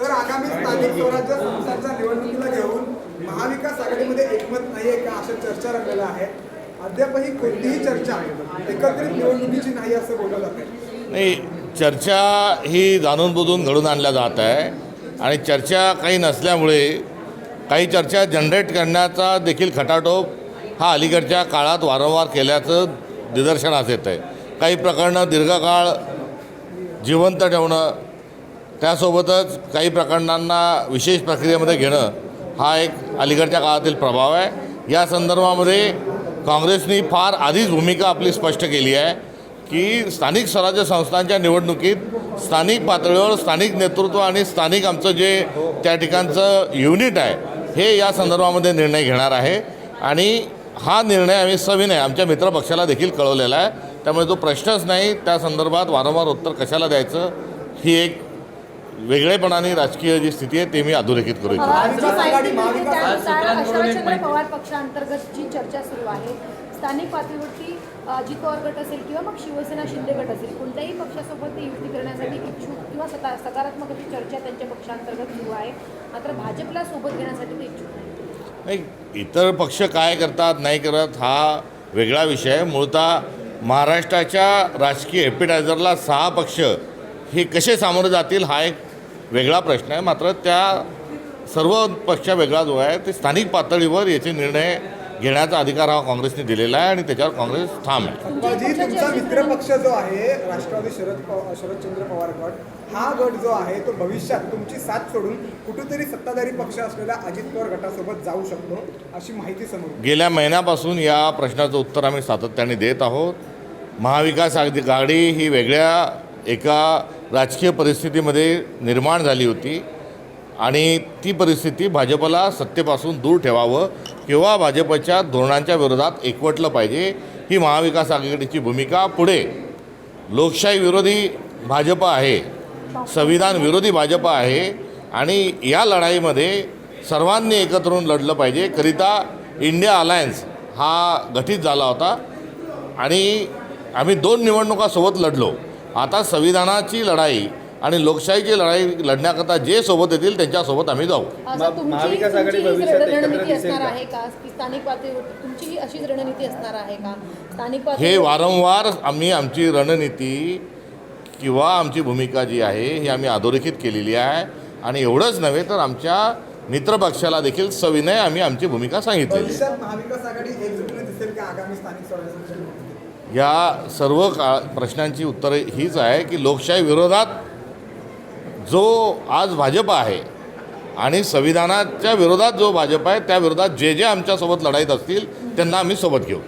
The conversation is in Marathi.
तर आगामी स्थानिक स्वराज्य संस्थांच्या निवडणुकीला घेऊन महाविकास आघाडीमध्ये एकमत नाहीये का अशा चर्चा रंगलेल्या आहेत. अद्यापही कोणतीही चर्चा एकत्रित निवडणुकीची नाही असं बोललं जातं नाही चर्चा ही जाणून बुजून घडून आणल्या जात आहे. आणि चर्चा काही नसल्यामुळे काही चर्चा जनरेट करण्याचा देखील खटाटोप हा अलीकडच्या काळात वारंवार केल्याचं निदर्शनास येतं आहे काही प्रकरणं दीर्घकाळ जिवंत ठेवणं त्यासोबतच काही प्रकरणांना विशेष प्रक्रियेमध्ये घेणं हा एक अलीकडच्या काळातील प्रभाव आहे. या संदर्भामध्ये काँग्रेसनी फार आधीच भूमिका आपली स्पष्ट केली आहे की स्थानिक स्वराज्य संस्थांच्या निवडणुकीत स्थानिक पातळीवर स्थानिक नेतृत्व आणि स्थानिक आमचं जे त्या ठिकाणचं युनिट आहे हे या संदर्भामध्ये निर्णय घेणार आहे. आणि हा निर्णय आम्ही सविनय आमच्या मित्रपक्षाला देखील कळवलेला आहे. त्यामुळे तो प्रश्नच नाही. त्या संदर्भात वारंवार उत्तर कशाला द्यायचं ही एक वेगळेपणाने राजकीय जी स्थिती आहे ते मी अधोरेखित करू इच्छितो. पवार पक्षांतर्गत जी चर्चा सुरू आहे स्थानिक पातळीवरती पवार गट असेल किंवा मग शिवसेना शिंदे गट असेल कोणत्याही पक्षासोबत ते युती करण्यासाठी इच्छुक किंवा सता सकारात्मक अशी चर्चा त्यांच्या पक्षांतर्गत सुरू आहे. मात्र भाजपला सोबत घेण्यासाठी ते इच्छुक नाही नाही इतर पक्ष काय करतात नाही करत हा वेगळा विषय आहे. मूळतः महाराष्ट्राच्या राजकीय एपिटायझरला सहा पक्ष हे कसे सामोरे जातील हा एक वेगळा प्रश्न आहे मात्र त्या सर्व पक्ष वेगळा जो आहे ते स्थानिक पातळीवर याचे निर्णय घेण्याचा अधिकार हा काँग्रेसने दिलेला आहे आणि त्याच्यावर काँग्रेस ठाम आहे तुमचा मित्र पक्ष जो आहे राष्ट्रवादी शरद शरदचंद्र पवार गट हा गट जो आहे तो भविष्यात तुमची साथ सोडून कुठेतरी सत्ताधारी पक्ष असलेल्या अजित पवार गटासोबत जाऊ शकतो अशी माहिती समोर. गेल्या महिन्यापासून या प्रश्नाचं उत्तर आम्ही सातत्याने देत आहोत महाविकास आघाडी आघाडी ही वेगळ्या एका राजकीय परिस्थितीमध्ये निर्माण झाली होती आणि ती परिस्थिती भाजपला सत्तेपासून दूर ठेवावं किंवा भाजपच्या धोरणांच्या विरोधात एकवटलं पाहिजे ही महाविकास आघाडीची भूमिका. पुढे लोकशाही विरोधी भाजप आहे संविधान विरोधी भाजप आहे आणि या लढाईमध्ये सर्वांनी एकत्र होऊन लढलं पाहिजे. करिता इंडिया अलायन्स हा गठीत झाला होता आणि आम्ही दोन निवडणुका सोबत लढलो. आता संविधानाची लढाई आणि लोकशाहीची लढाई लढण्याकरता जे सोबत येतील त्यांच्यासोबत आम्ही जाऊ. असं मग तुमची महाविकास आघाडी तुमची ही भविष्यात एकत्र रणनीती दिसेल असणार का? आहे का? की स्थानिक पातळीवरती तुमची ही अशीच रणनीती असणार आहे का? स्थानिक हे पातळीवर वारंवार आम्ही आमची रणनीती किंवा आमची भूमिका जी आहे ही आम्ही अधोरेखित केलेली आहे. आणि एवढंच नव्हे तर आमच्या मित्रपक्षाला देखील सविनय आम्ही आमची भूमिका सांगितलेली आहे. भविष्यात महाविकास आघाडी एकजुटीने दिसेल का आगामी स्थानिक स्वराज्य संस्थेच्या निवडणुकीत? या सर्व का प्रश्नांची उत्तरे हीच आहे की लोकशाही विरोधात जो आज भाजप आहे आणि संविधानाच्या विरोधात जो भाजप आहे त्या विरोधात जे जे आमच्यासोबत लढाईत असतील त्यांना आम्ही सोबत घेऊ.